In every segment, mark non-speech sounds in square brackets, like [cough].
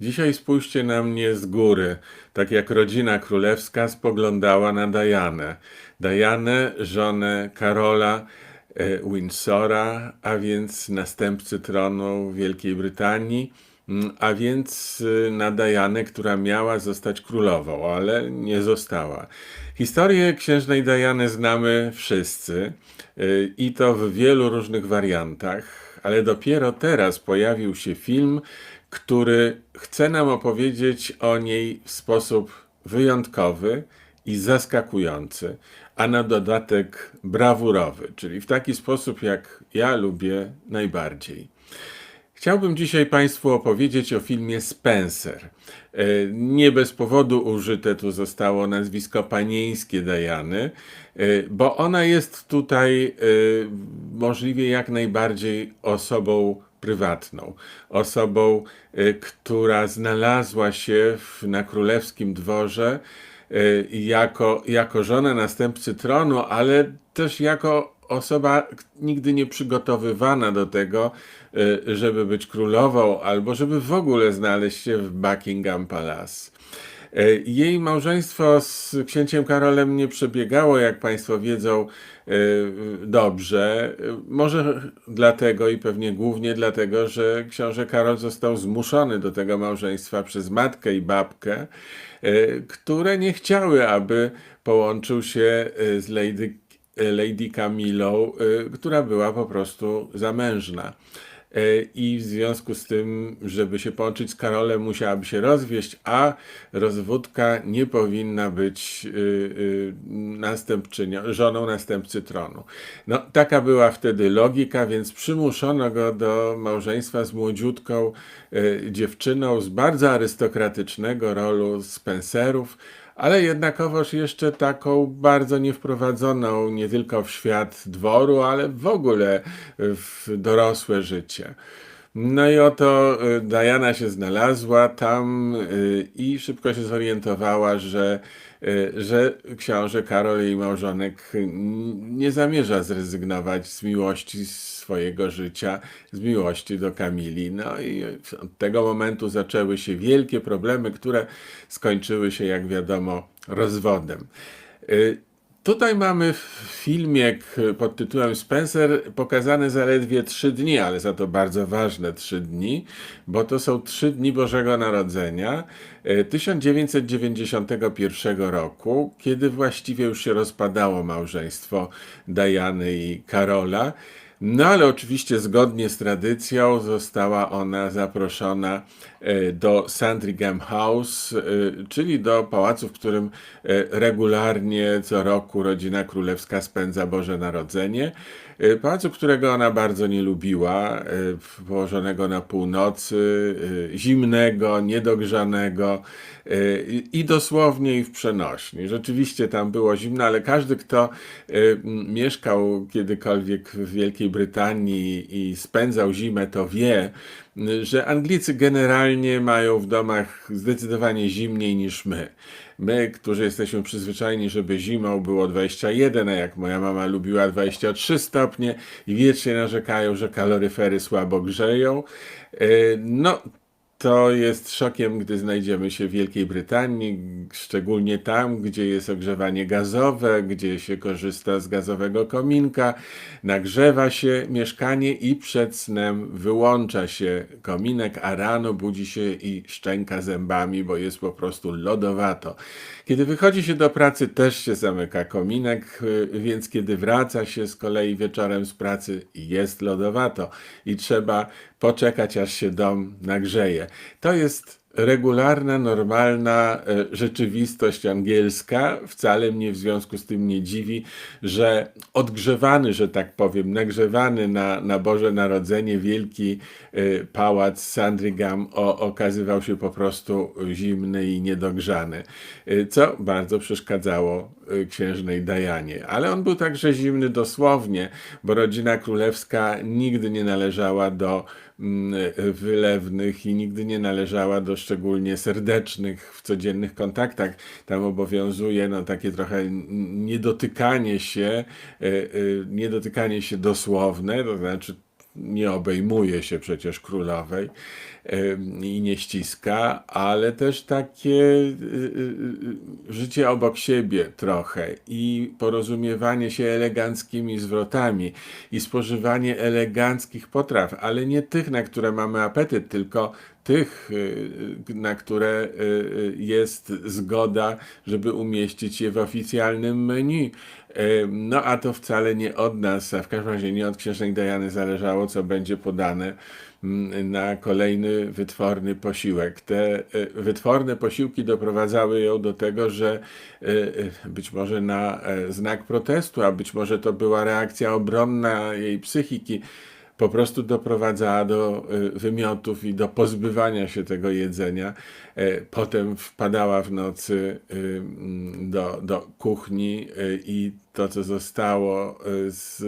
Dzisiaj spójrzcie na mnie z góry, tak jak rodzina królewska spoglądała na Dianę. Dianę, żonę Karola e, Windsora, a więc następcy tronu Wielkiej Brytanii, mm, a więc y, na Dianę, która miała zostać królową, ale nie została. Historię księżnej Diany znamy wszyscy y, i to w wielu różnych wariantach, ale dopiero teraz pojawił się film, który chce nam opowiedzieć o niej w sposób wyjątkowy i zaskakujący, a na dodatek brawurowy, czyli w taki sposób, jak ja lubię najbardziej. Chciałbym dzisiaj Państwu opowiedzieć o filmie Spencer. E, Nie bez powodu użyte tu zostało nazwisko panieńskie Diany, e, bo ona jest tutaj e, możliwie jak najbardziej osobą prywatną, osobą, e, która znalazła się w, na królewskim dworze e, jako, jako żona następcy tronu, ale też jako osoba nigdy nie przygotowywana do tego, e, żeby być królową, albo żeby w ogóle znaleźć się w Buckingham Palace. Jej małżeństwo z księciem Karolem nie przebiegało, jak Państwo wiedzą, dobrze. E, Może dlatego i pewnie głównie dlatego, że książę Karol został zmuszony do tego małżeństwa przez matkę i babkę, e, które nie chciały, aby połączył się e, z Lady, Lady Camillą, która była po prostu zamężna. E, I w związku z tym, żeby się połączyć z Karolem, musiałaby się rozwieść, a rozwódka nie powinna być y, y, następczynią, żoną następcy tronu. No, taka była wtedy logika, więc przymuszono go do małżeństwa z młodziutką dziewczyną z bardzo arystokratycznego rolu Spencerów, ale jednakowoż jeszcze taką bardzo niewprowadzoną nie tylko w świat dworu, ale w ogóle w dorosłe życie. No i oto y, Diana się znalazła tam y, i szybko się zorientowała, że, że książę Karol, jej małżonek, y, nie zamierza zrezygnować z miłości swojego życia, z miłości do Kamili. No i od tego momentu zaczęły się wielkie problemy, które skończyły się, jak wiadomo, rozwodem. Tutaj mamy w filmie k- pod tytułem Spencer pokazane zaledwie trzy dni, ale za to bardzo ważne trzy dni, bo to są trzy dni Bożego Narodzenia e, 1991 roku, kiedy właściwie już się rozpadało małżeństwo Diany i Karola. No ale oczywiście zgodnie z tradycją została ona zaproszona e, do Sandringham House, e, czyli do pałacu, w którym e, regularnie co roku rodzina królewska spędza Boże Narodzenie. E, Pałacu, którego ona bardzo nie lubiła, e, położonego na północy, e, zimnego, niedogrzanego i dosłownie i w przenośni. Rzeczywiście tam było zimno, ale każdy, kto mieszkał kiedykolwiek w Wielkiej Brytanii i spędzał zimę, to wie, że Anglicy generalnie mają w domach zdecydowanie zimniej niż my. My, którzy jesteśmy przyzwyczajeni, żeby zimą było 21, a jak moja mama lubiła 23 stopnie i wiecznie narzekają, że kaloryfery słabo grzeją. E, No, to jest szokiem, gdy znajdziemy się w Wielkiej Brytanii, szczególnie tam, gdzie jest ogrzewanie gazowe, gdzie się korzysta z gazowego kominka, nagrzewa się mieszkanie i przed snem wyłącza się kominek, a rano budzi się i szczęka zębami, bo jest po prostu lodowato. Kiedy wychodzi się do pracy, też się zamyka kominek, więc kiedy wraca się z kolei wieczorem z pracy, jest lodowato i trzeba poczekać, aż się dom nagrzeje. To jest regularna, normalna e, rzeczywistość angielska. Wcale mnie w związku z tym nie dziwi, że odgrzewany, że tak powiem, nagrzewany na, na Boże Narodzenie wielki e, pałac Sandringham okazywał się po prostu zimny i niedogrzany, e, co bardzo przeszkadzało księżnej Dajanie. Ale on był także zimny dosłownie, bo rodzina królewska nigdy nie należała do wylewnych i nigdy nie należała do szczególnie serdecznych w codziennych kontaktach. Tam obowiązuje no, takie trochę niedotykanie się, e, e, niedotykanie się dosłowne, to znaczy nie obejmuje się przecież królowej i nie ściska, ale też takie y, y, y, życie obok siebie trochę i porozumiewanie się eleganckimi zwrotami i spożywanie eleganckich potraw, ale nie tych, na które mamy apetyt, tylko tych, y, na które y, y, jest zgoda, żeby umieścić je w oficjalnym menu. No a to wcale nie od nas, a w każdym razie nie od księżnej Diany zależało, co będzie podane mm, na kolejny wytworny posiłek. Te wytworne posiłki doprowadzały ją do tego, że być może na e, znak protestu, a być może to była reakcja obronna jej psychiki, po prostu doprowadzała do y, wymiotów i do pozbywania się tego jedzenia. E, Potem wpadała w nocy y, mm, do, do kuchni y, i to, co zostało y, z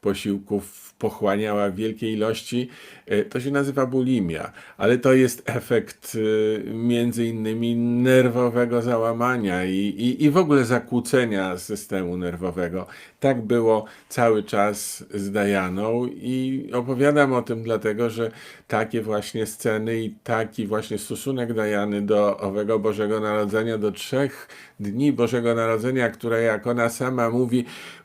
posiłków, pochłaniała w wielkiej ilości. E, To się nazywa bulimia, ale to jest efekt y, między innymi nerwowego załamania i, i, i w ogóle zakłócenia systemu nerwowego. Tak było cały czas z Dajaną i opowiadam o tym dlatego, że takie właśnie sceny i taki właśnie stosunek Dajany do owego Bożego Narodzenia, do trzech dni Bożego Narodzenia, które jak ona sama mówi,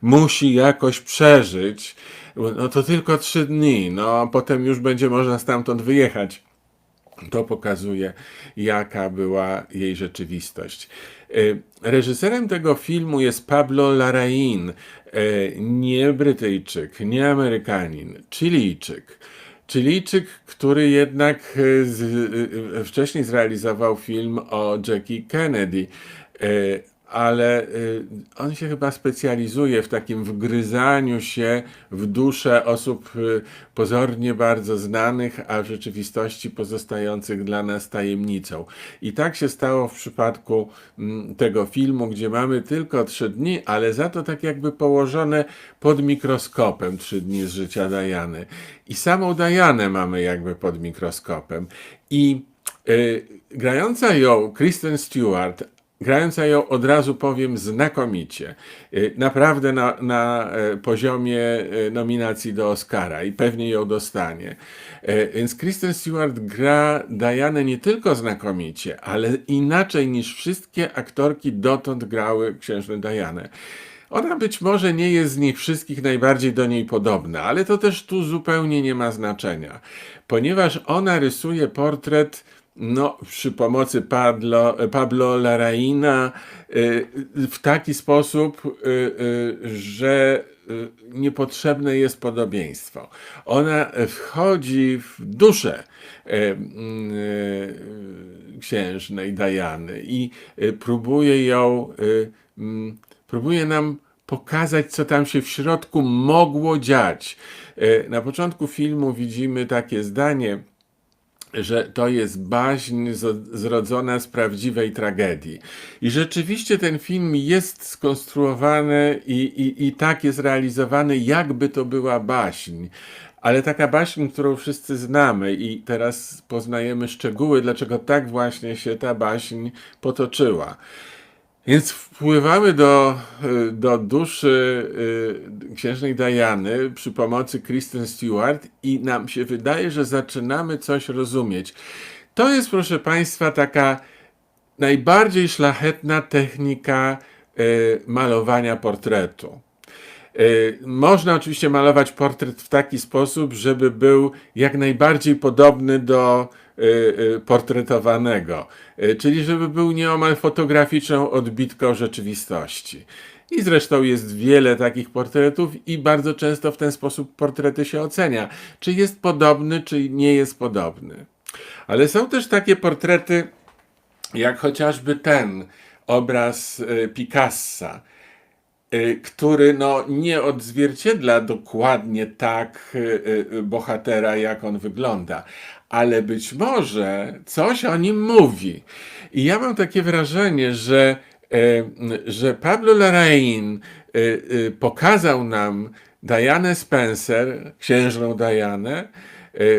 musi jakoś przeżyć, no to tylko trzy dni, no potem już będzie można stamtąd wyjechać. To pokazuje, jaka była jej rzeczywistość. Y, Reżyserem tego filmu jest Pablo Larraín, y, nie Brytyjczyk, nie Amerykanin, Chilijczyk. Chilijczyk, który jednak y, z, wcześniej zrealizował film o Jackie Kennedy, ale y, on się chyba specjalizuje w takim wgryzaniu się w duszę osób y, pozornie bardzo znanych, a w rzeczywistości pozostających dla nas tajemnicą. I tak się stało w przypadku mm, tego filmu, gdzie mamy tylko trzy dni, ale za to tak jakby położone pod mikroskopem trzy dni z życia Dajany. I samą Dajanę mamy jakby pod mikroskopem. I y, grająca ją Kristen Stewart, grająca ją od razu powiem znakomicie. Y, Naprawdę na, na e, poziomie e, nominacji do Oscara i pewnie ją dostanie. E, Więc Kristen Stewart gra Dianę nie tylko znakomicie, ale inaczej niż wszystkie aktorki dotąd grały księżnę Dianę. Ona być może nie jest z nich wszystkich najbardziej do niej podobna, ale to też tu zupełnie nie ma znaczenia, ponieważ ona rysuje portret no, przy pomocy Pablo, Pablo Larraína y, w taki sposób, y, y, że niepotrzebne jest podobieństwo. Ona wchodzi w duszę księżnej Dajany i próbuje ją, mm, próbuje nam pokazać, co tam się w środku mogło dziać. Na początku filmu widzimy takie zdanie, że to jest baśń z- zrodzona z prawdziwej tragedii. I rzeczywiście ten film jest skonstruowany i, i, i tak jest realizowany, jakby to była baśń. Ale taka baśń, którą wszyscy znamy, i teraz poznajemy szczegóły, dlaczego tak właśnie się ta baśń potoczyła. Więc wpływamy do, y, do duszy y, księżnej Diany przy pomocy Kristen Stewart i nam się wydaje, że zaczynamy coś rozumieć. To jest, proszę Państwa, taka najbardziej szlachetna technika y, malowania portretu. Można oczywiście malować portret w taki sposób, żeby był jak najbardziej podobny do portretowanego, Y, czyli żeby był nieomal fotograficzną odbitką rzeczywistości. I zresztą jest wiele takich portretów i bardzo często w ten sposób portrety się ocenia, czy jest podobny, czy nie jest podobny. Ale są też takie portrety, jak chociażby ten obraz y, Picassa, y, który no, nie odzwierciedla dokładnie tak y, y, bohatera, jak on wygląda, ale być może coś o nim mówi. I ja mam takie wrażenie, że, y, że Pablo Larraín y, y, pokazał nam Dianę Spencer, księżną Dianę,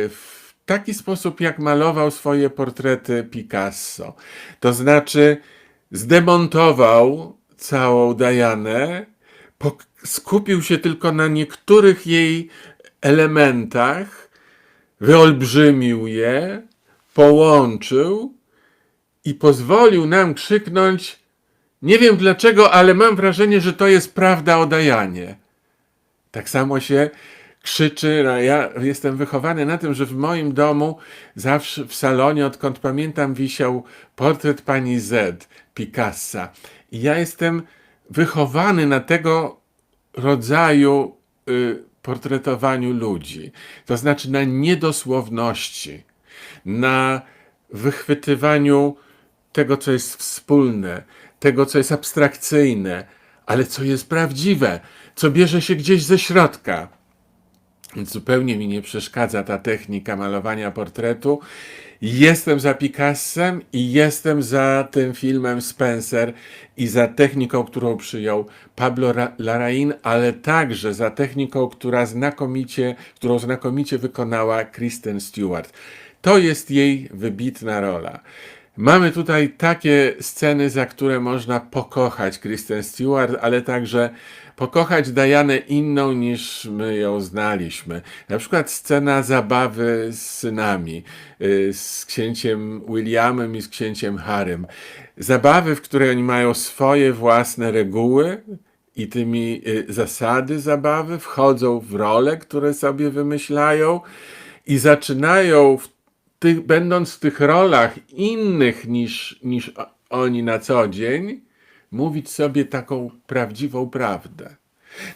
w taki sposób, jak malował swoje portrety Picasso. To znaczy, zdemontował całą Dianę, skupił się tylko na niektórych jej elementach, wyolbrzymił je, połączył i pozwolił nam krzyknąć: Nie wiem dlaczego, ale mam wrażenie, że to jest prawda o Dajanie. Tak samo się krzyczy. Ja jestem wychowany na tym, że w moim domu zawsze w salonie, odkąd pamiętam, wisiał portret pani Z. Picassa. I ja jestem wychowany na tego rodzaju y, portretowaniu ludzi. To znaczy na niedosłowności, na wychwytywaniu tego, co jest wspólne, tego, co jest abstrakcyjne, ale co jest prawdziwe, co bierze się gdzieś ze środka. Więc zupełnie mi nie przeszkadza ta technika malowania portretu. Jestem za Picassem i jestem za tym filmem Spencer i za techniką, którą przyjął Pablo Ra- Larraín, ale także za techniką, która znakomicie, którą znakomicie wykonała Kristen Stewart. To jest jej wybitna rola. Mamy tutaj takie sceny, za które można pokochać Kristen Stewart, ale także pokochać Dianę inną niż my ją znaliśmy. Na przykład scena zabawy z synami, y, z księciem Williamem i z księciem Harrym. Zabawy, w której oni mają swoje własne reguły, i tymi y, zasady zabawy wchodzą w role, które sobie wymyślają i zaczynają, w tych, będąc w tych rolach innych niż, niż oni na co dzień, mówić sobie taką prawdziwą prawdę.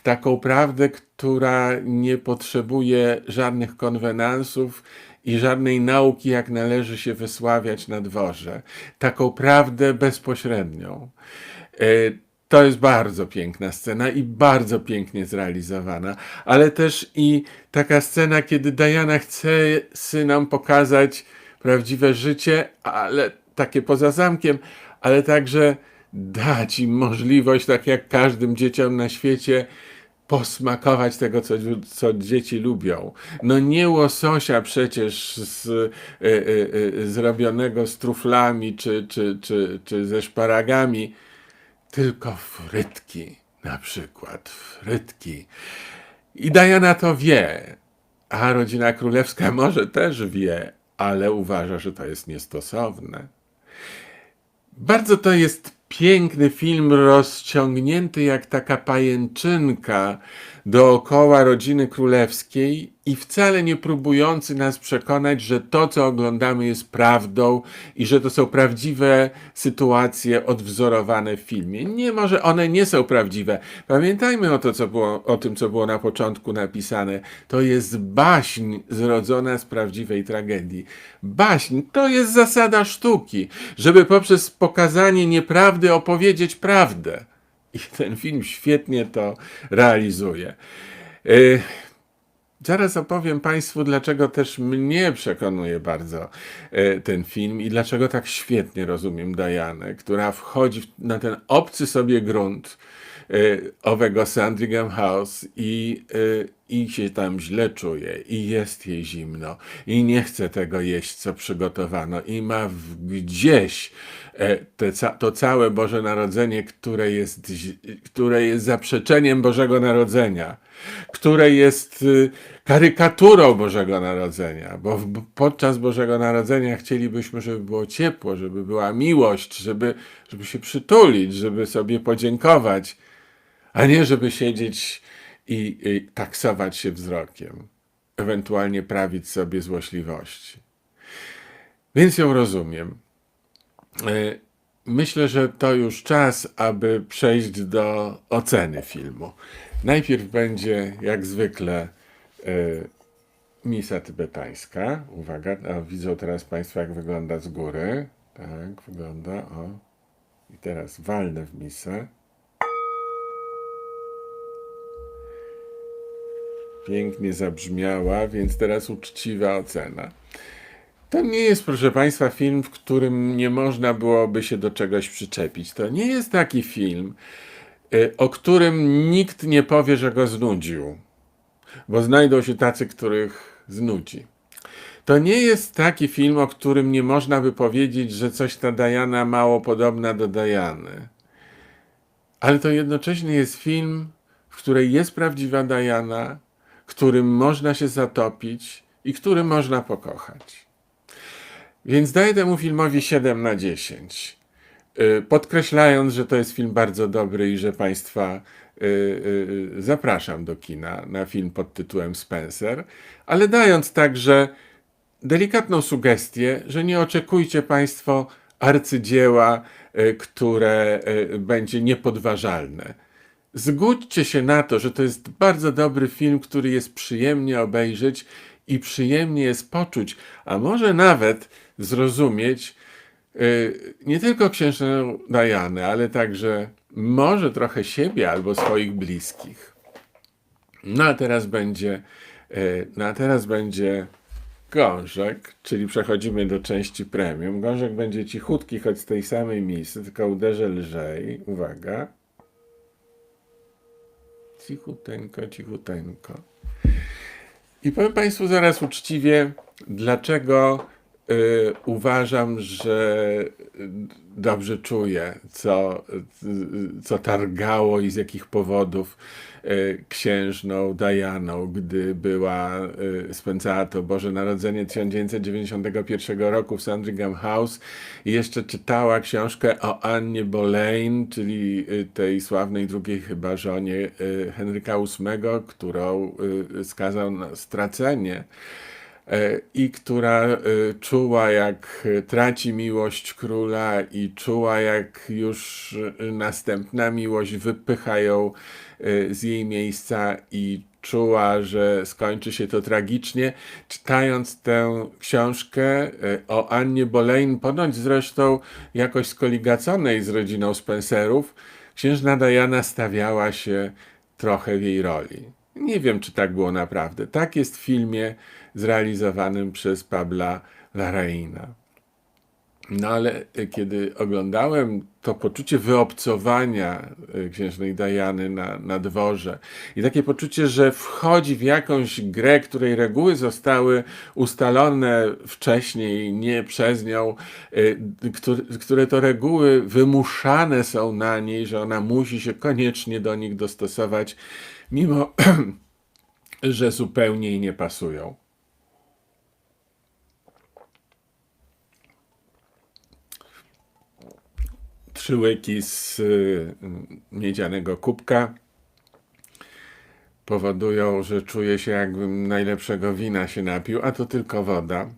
Taką prawdę, która nie potrzebuje żadnych konwenansów i żadnej nauki, jak należy się wysławiać na dworze. Taką prawdę bezpośrednią. E, To jest bardzo piękna scena i bardzo pięknie zrealizowana, ale też i taka scena, kiedy Diana chce synom pokazać prawdziwe życie, ale takie poza zamkiem, ale także dać im możliwość, tak jak każdym dzieciom na świecie, posmakować tego, co, co dzieci lubią. No nie łososia przecież z, y, y, y, zrobionego z truflami czy, czy, czy, czy ze szparagami, tylko frytki na przykład, frytki. I Diana to wie, a rodzina królewska może też wie, ale uważa, że to jest niestosowne. Bardzo to jest piękny film, rozciągnięty jak taka pajęczynka dookoła rodziny królewskiej i wcale nie próbujący nas przekonać, że to, co oglądamy, jest prawdą i że to są prawdziwe sytuacje odwzorowane w filmie. Nie, może one nie są prawdziwe. Pamiętajmy o, to, co było, o tym, co było na początku napisane. To jest baśń zrodzona z prawdziwej tragedii. Baśń to jest zasada sztuki, żeby poprzez pokazanie nieprawdy opowiedzieć prawdę. I ten film świetnie to realizuje. Y, Zaraz opowiem Państwu, dlaczego też mnie przekonuje bardzo e, ten film i dlaczego tak świetnie rozumiem Dianę, która wchodzi na ten obcy sobie grunt e, owego Sandringham House i, e, i się tam źle czuje i jest jej zimno i nie chce tego jeść, co przygotowano i ma gdzieś te, to całe Boże Narodzenie, które jest, które jest zaprzeczeniem Bożego Narodzenia które jest y, karykaturą Bożego Narodzenia, bo podczas Bożego Narodzenia chcielibyśmy, żeby było ciepło, żeby była miłość, żeby, żeby się przytulić, żeby sobie podziękować, a nie żeby siedzieć i, i taksować się wzrokiem, ewentualnie prawić sobie złośliwości. Więc ją rozumiem. E, Myślę, że to już czas, aby przejść do oceny filmu. Najpierw będzie, jak zwykle, e, misa tybetańska. Uwaga, a widzą teraz Państwo, jak wygląda z góry. Tak, wygląda, o. I teraz walnę w misę. Pięknie zabrzmiała, więc teraz uczciwa ocena. To nie jest, proszę Państwa, film, w którym nie można byłoby się do czegoś przyczepić. To nie jest taki film, o którym nikt nie powie, że go znudził, bo znajdą się tacy, których znudzi. To nie jest taki film, o którym nie można by powiedzieć, że coś ta Diana mało podobna do Diany. Ale to jednocześnie jest film, w której jest prawdziwa Diana, którym można się zatopić i który można pokochać. Więc daję temu filmowi 7 na 10. Y, Podkreślając, że to jest film bardzo dobry i że Państwa y, y, zapraszam do kina na film pod tytułem Spencer, ale dając także delikatną sugestię, że nie oczekujcie Państwo arcydzieła, które będzie niepodważalne. Zgódźcie się na to, że to jest bardzo dobry film, który jest przyjemnie obejrzeć i przyjemnie jest poczuć, a może nawet zrozumieć nie tylko księżnę Dianę, ale także może trochę siebie albo swoich bliskich. No a teraz będzie, y, no a teraz będzie gążek, czyli przechodzimy do części premium. Gążek będzie cichutki, choć z tej samej misy, tylko uderzę lżej. Uwaga. Cichuteńko, cichuteńko. I powiem Państwu zaraz uczciwie, dlaczego y, uważam, że y, dobrze czuję, co, y, co targało i z jakich powodów księżną Dianą, gdy była, spędzała to Boże Narodzenie 1991 roku w Sandringham House i jeszcze czytała książkę o Annie Boleyn, czyli tej sławnej drugiej chyba żonie Henryka VIII, którą skazał na stracenie i która e, czuła, jak e, traci miłość króla, i czuła, jak już e, następna miłość wypycha ją e, z jej miejsca, i czuła, że skończy się to tragicznie. Czytając tę książkę e, o Annie Boleyn, ponoć zresztą jakoś skoligaconej z rodziną Spencerów, księżna Diana stawiała się trochę w jej roli. Nie wiem, czy tak było naprawdę. Tak jest w filmie zrealizowanym przez Pabla Larraína. No ale y, kiedy oglądałem to poczucie wyobcowania y, księżnej Diany na, na dworze i takie poczucie, że wchodzi w jakąś grę, której reguły zostały ustalone wcześniej, nie przez nią, y, które, które to reguły wymuszane są na niej, że ona musi się koniecznie do nich dostosować, mimo [clears throat] że zupełnie jej nie pasują. Trzy łyki z y, miedzianego kubka powodują, że czuję się jakbym najlepszego wina się napił, a to tylko woda.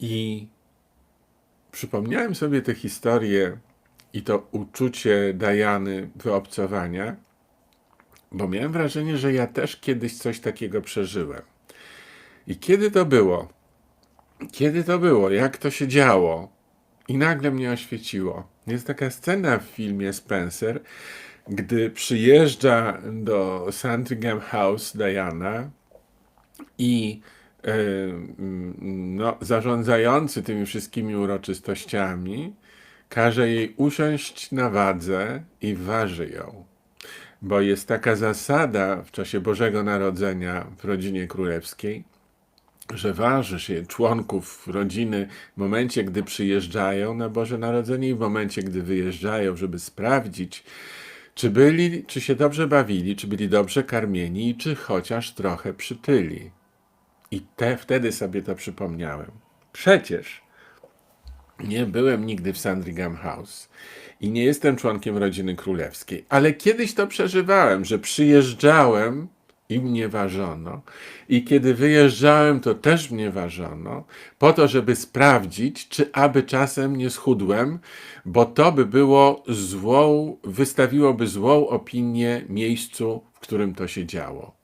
I przypomniałem sobie tę historię i to uczucie Dajany wyobcowania, bo miałem wrażenie, że ja też kiedyś coś takiego przeżyłem. I kiedy to było? Kiedy to było? Jak to się działo? I nagle mnie oświeciło. Jest taka scena w filmie Spencer, gdy przyjeżdża do Sandringham House Diana i e, no, zarządzający tymi wszystkimi uroczystościami każe jej usiąść na wadze i waży ją. Bo jest taka zasada w czasie Bożego Narodzenia w rodzinie królewskiej, że waży się członków rodziny w momencie, gdy przyjeżdżają na Boże Narodzenie i w momencie, gdy wyjeżdżają, żeby sprawdzić, czy byli, czy się dobrze bawili, czy byli dobrze karmieni i czy chociaż trochę przytyli. I te, wtedy sobie to przypomniałem. Przecież nie byłem nigdy w Sandringham House i nie jestem członkiem rodziny królewskiej, ale kiedyś to przeżywałem, że przyjeżdżałem i mnie ważono. I kiedy wyjeżdżałem, to też mnie ważono, po to, żeby sprawdzić, czy aby czasem nie schudłem, bo to by było złą, wystawiłoby złą opinię miejscu, w którym to się działo.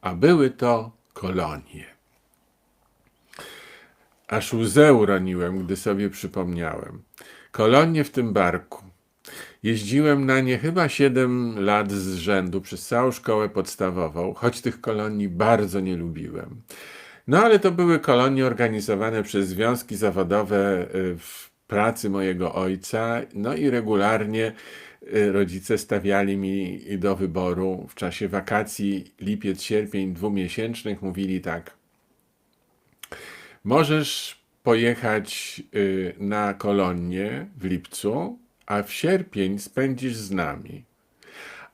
A były to kolonie. Aż łzę uroniłem, gdy sobie przypomniałem. Kolonie w tym barku. Jeździłem na nie chyba 7 lat z rzędu przez całą szkołę podstawową, choć tych kolonii bardzo nie lubiłem. No ale to były kolonie organizowane przez związki zawodowe y, w pracy mojego ojca, no i regularnie y, rodzice stawiali mi do wyboru w czasie wakacji lipiec, sierpień dwumiesięcznych, mówili tak. Możesz pojechać y, na kolonię w lipcu, a w sierpień spędzisz z nami.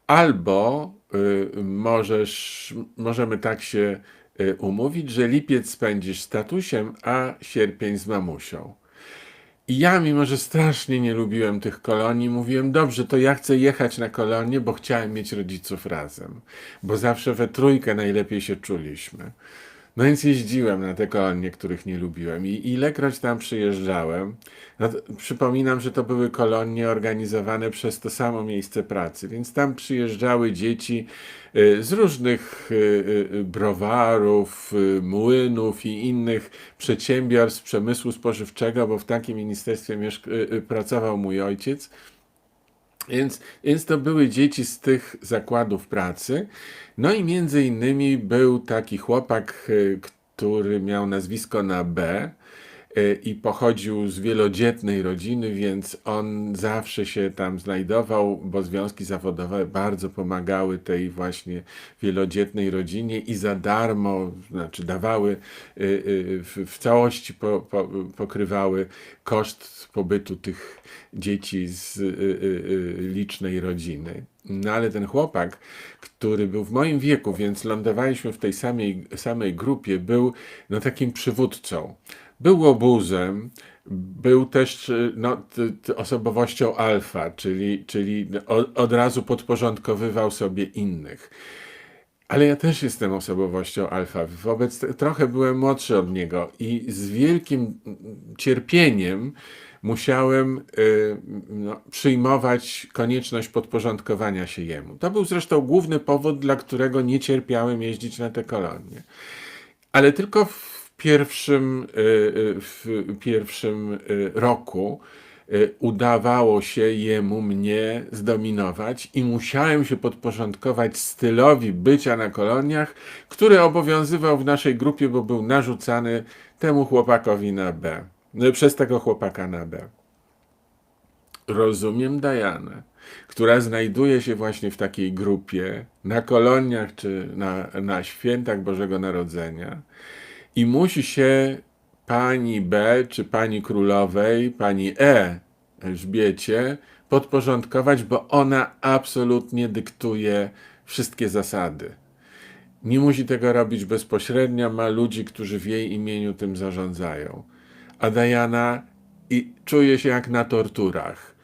albo y, możesz, możemy tak się y, umówić, że lipiec spędzisz z tatusiem, a sierpień z mamusią. I ja, mimo że strasznie nie lubiłem tych kolonii, mówiłem, dobrze, to ja chcę jechać na kolonię, bo chciałem mieć rodziców razem, bo zawsze we trójkę najlepiej się czuliśmy. No więc jeździłem na te kolonie, których nie lubiłem i ilekroć tam przyjeżdżałem, no przypominam, że to były kolonie organizowane przez to samo miejsce pracy, więc tam przyjeżdżały dzieci y, z różnych y, y, browarów, młynów i innych przedsiębiorstw przemysłu spożywczego, bo w takim ministerstwie pracował mój ojciec. Więc, więc to były dzieci z tych zakładów pracy. No i między innymi był taki chłopak, y, który miał nazwisko na B i pochodził z wielodzietnej rodziny, więc on zawsze się tam znajdował, bo związki zawodowe bardzo pomagały tej właśnie wielodzietnej rodzinie i za darmo, znaczy dawały, y, y, w, całości po, po, pokrywały koszt pobytu tych dzieci z y, y, y, licznej rodziny. No ale ten chłopak, który był w moim wieku, więc lądowaliśmy w tej samej, samej grupie, był no, takim przywódcą. Był obuzem, był też y, no, osobowością alfa, czyli, czyli od, razu podporządkowywał sobie innych. Ale ja też jestem osobowością alfa. Wobec trochę byłem młodszy od niego i z wielkim cierpieniem musiałem y, no, przyjmować konieczność podporządkowania się jemu. To był zresztą główny powód, dla którego nie cierpiałem jeździć na te kolonie. Ale tylko w pierwszym, y, y, w pierwszym y, roku udawało się jemu mnie zdominować i musiałem się podporządkować stylowi bycia na koloniach, który obowiązywał w naszej grupie, bo był narzucany temu chłopakowi na B. No, Przez tego chłopaka na B. Rozumiem Dajanę, która znajduje się właśnie w takiej grupie na koloniach czy na, na świętach Bożego Narodzenia i musi się pani B czy pani królowej, pani E Elżbiecie podporządkować, bo ona absolutnie dyktuje wszystkie zasady. Nie musi tego robić bezpośrednio, ma ludzi, którzy w jej imieniu tym zarządzają. A Diana i czuje się jak na torturach.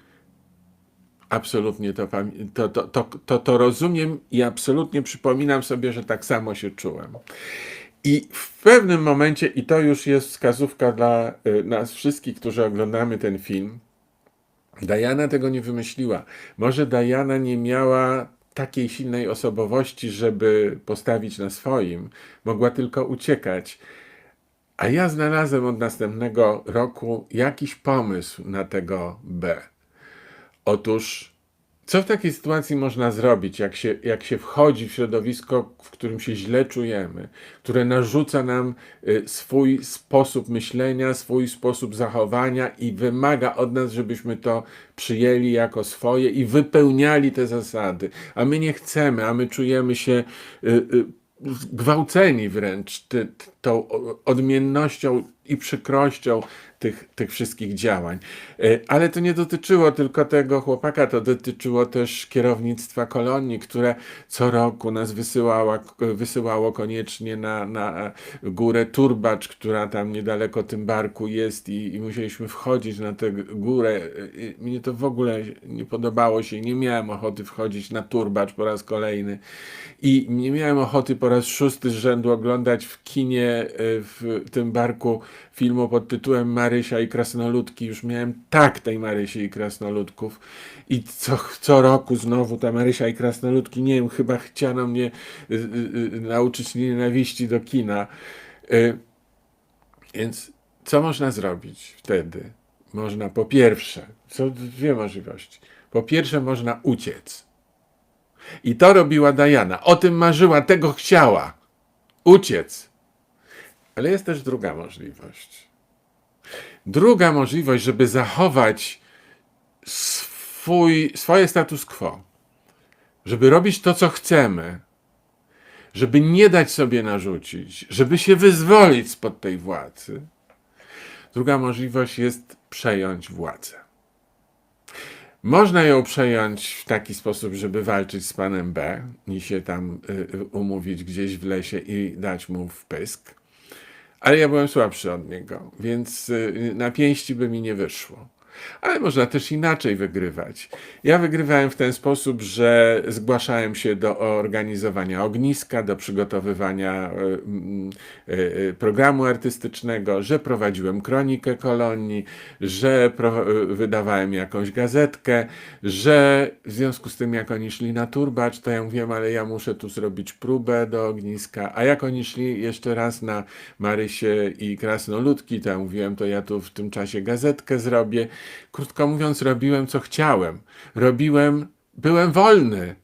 Absolutnie to, to, to, to, to rozumiem i absolutnie przypominam sobie, że tak samo się czułem. I w pewnym momencie, i to już jest wskazówka dla y, nas wszystkich, którzy oglądamy ten film, Diana tego nie wymyśliła. Może Diana nie miała takiej silnej osobowości, żeby postawić na swoim. Mogła tylko uciekać. A ja znalazłem od następnego roku jakiś pomysł na tego B. Otóż, co w takiej sytuacji można zrobić, jak się, jak się wchodzi w środowisko, w którym się źle czujemy, które narzuca nam y, swój sposób myślenia, swój sposób zachowania i wymaga od nas, żebyśmy to przyjęli jako swoje i wypełniali te zasady. A my nie chcemy, a my czujemy się y, y, gwałceni wręcz tą odmiennością i przykrością tych, tych wszystkich działań. E, Ale to nie dotyczyło tylko tego chłopaka, to dotyczyło też kierownictwa kolonii, które co roku nas wysyłała, wysyłało koniecznie na, na górę Turbacz, która tam niedaleko tym barku jest i, i musieliśmy wchodzić na tę górę. E, Mnie to w ogóle nie podobało się, nie miałem ochoty wchodzić na Turbacz po raz kolejny i nie miałem ochoty po raz szósty z rzędu oglądać w kinie e, w tym barku filmu pod tytułem Marysia i Krasnoludki. Już miałem tak tej Marysi i Krasnoludków i co, co roku znowu ta Marysia i Krasnoludki, nie wiem, chyba chciano mnie y, y, y, nauczyć nienawiści do kina. Y, więc co można zrobić wtedy? Można po pierwsze, są dwie możliwości. Po pierwsze można uciec. I to robiła Diana. O tym marzyła, tego chciała. Uciec. Ale jest też druga możliwość. Druga możliwość, żeby zachować swój, swoje status quo, żeby robić to, co chcemy, żeby nie dać sobie narzucić, żeby się wyzwolić spod tej władzy. Druga możliwość jest przejąć władzę. Można ją przejąć w taki sposób, żeby walczyć z panem B i się tam y, y, umówić gdzieś w lesie i dać mu w pysk. Ale ja byłem słabszy od niego, więc y, na pięści by mi nie wyszło. Ale można też inaczej wygrywać. Ja wygrywałem w ten sposób, że zgłaszałem się do organizowania ogniska, do przygotowywania mm, y, y, programu artystycznego, że prowadziłem kronikę kolonii, że wydawałem jakąś gazetkę, że w związku z tym, jak oni szli na turbacz, to ja mówiłem, ale ja muszę tu zrobić próbę do ogniska. A jak oni szli jeszcze raz na Marysie i Krasnoludki, to ja mówiłem, to ja tu w tym czasie gazetkę zrobię. Krótko mówiąc, robiłem co chciałem. Robiłem, byłem wolny,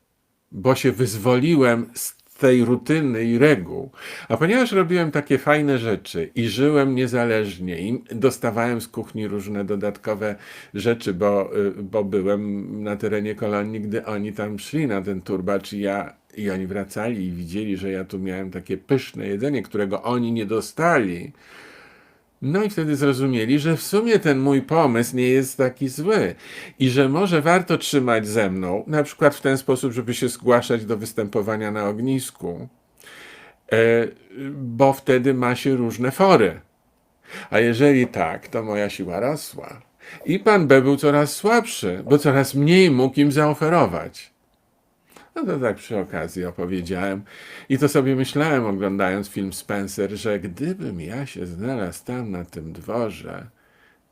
bo się wyzwoliłem z tej rutyny i reguł. A ponieważ robiłem takie fajne rzeczy i żyłem niezależnie i dostawałem z kuchni różne dodatkowe rzeczy, bo, y, bo byłem na terenie kolonii, gdy oni tam szli na ten turbacz i ja i oni wracali i widzieli, że ja tu miałem takie pyszne jedzenie, którego oni nie dostali. No i wtedy zrozumieli, że w sumie ten mój pomysł nie jest taki zły i że może warto trzymać ze mną, na przykład w ten sposób, żeby się zgłaszać do występowania na ognisku, e, bo wtedy ma się różne fory. A jeżeli tak, to moja siła rosła. I pan B był coraz słabszy, bo coraz mniej mógł im zaoferować. No to tak przy okazji opowiedziałem. I to sobie myślałem, oglądając film Spencer, że gdybym ja się znalazł tam na tym dworze,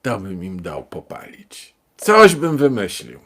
to bym im dał popalić. Coś bym wymyślił.